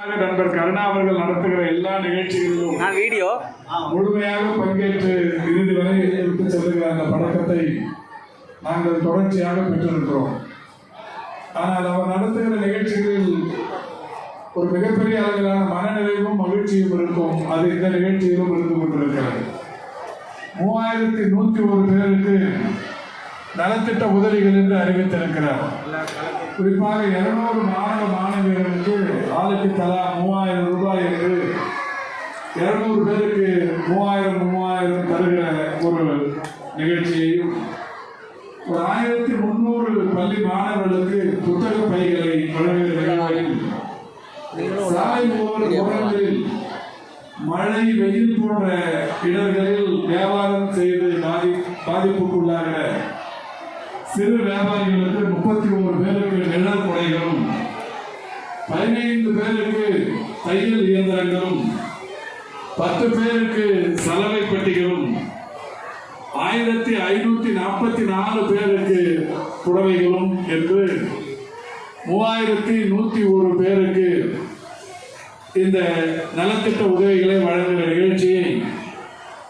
நண்பர் கருணா அவர்கள் நடத்துகிற எல்லா நிகழ்ச்சிகளிலும் நான் வீடியோ. முழுமையாக பங்கேற்று இறுதி வரை விட்டு செல்லுகிற அந்த பழக்கத்தை நாங்கள் தொடர்ச்சியாக பெற்றிருக்கிறோம். ஆனால் அவர் நடத்துகிற நிகழ்ச்சிகளில் ஒரு மிகப்பெரிய அளவிலான மனநிறைவும் மகிழ்ச்சியும் இருக்கும். அது இந்த நிகழ்ச்சியிலும் இருந்து கொண்டிருக்கிறது. மூவாயிரத்தி நூற்றி ஒரு பேருக்கு நலத்திட்ட உதவிகள் என்று அறிவித்திருக்கிறார். குறிப்பாக இருநூறு மாணவ மாணவியர்களுக்கு ஆளுக்கு தலா மூவாயிரம் ரூபாய் என்று இருநூறு பேருக்கு மூவாயிரம் மூவாயிரம் தருகிற ஒரு நிகழ்ச்சியையும் ஒரு ஆயிரத்தி முந்நூறு பள்ளி மாணவர்களுக்கு புத்தக பைகளை வழங்குகிற நிகழ்வில் சாலை ஓரங்களில் மழை வெயில் போன்ற இடர்களில் வியாபாரம் செய்து பாதி பாதிப்புக்குள்ளாகிற சிறு வியாபாரிகளுக்கு முப்பத்தி ஒரு பேருக்கு நிழல் குடைகளும் பதினைந்து பேருக்கு தையல் இயந்திரங்களும் பத்து பேருக்கு சலவை பெட்டிகளும் ஆயிரத்தி ஐநூத்தி நாற்பத்தி நாலு பேருக்கு புடவைகளும் என்று மூவாயிரத்தி நூத்தி ஒரு பேருக்கு இந்த நலத்திட்ட உதவிகளை வழங்குகிற நிகழ்ச்சியை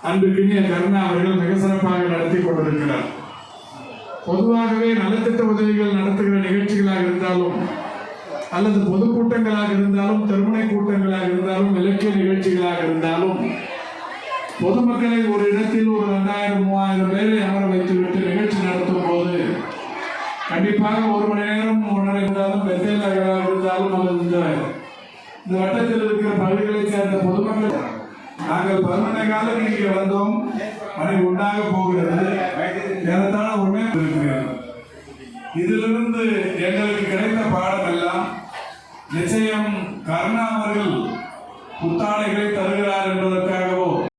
அன்பிற்கினிய கருணா அவர்கள் மிக சிறப்பாக நடத்தி கொண்டிருக்கிறார். பொதுவாகவே நலத்திட்ட உதவிகள் நடத்துகிற நிகழ்ச்சிகளாக இருந்தாலும் அல்லது பொதுக்கூட்டங்களாக இருந்தாலும் திருமண கூட்டங்களாக இருந்தாலும் இலக்கிய நிகழ்ச்சிகளாக இருந்தாலும் பொதுமக்களை ஒரு இடத்தில் ஒரு ரெண்டாயிரம் மூவாயிரம் பேரை அமர வைத்துவிட்டு நிகழ்ச்சி நடத்தும் போது கண்டிப்பாக ஒரு மணி நேரம் ஒன்றரை இருந்தாலும் நகராக இருந்தாலும் அல்லது இந்த இந்த வட்டத்தில் இருக்கிற பகுதிகளை சேர்ந்த பொதுமக்கள் நாங்கள் பதினொன்றே காலம் இங்கே வந்தோம். மணி உண்டாக போகிறது. எங்களுக்கு கிடைத்த பாடம் எல்லாம் நிச்சயம் கருணா அவர்கள் புத்தாடைகளை தருகிறார் என்பதற்கு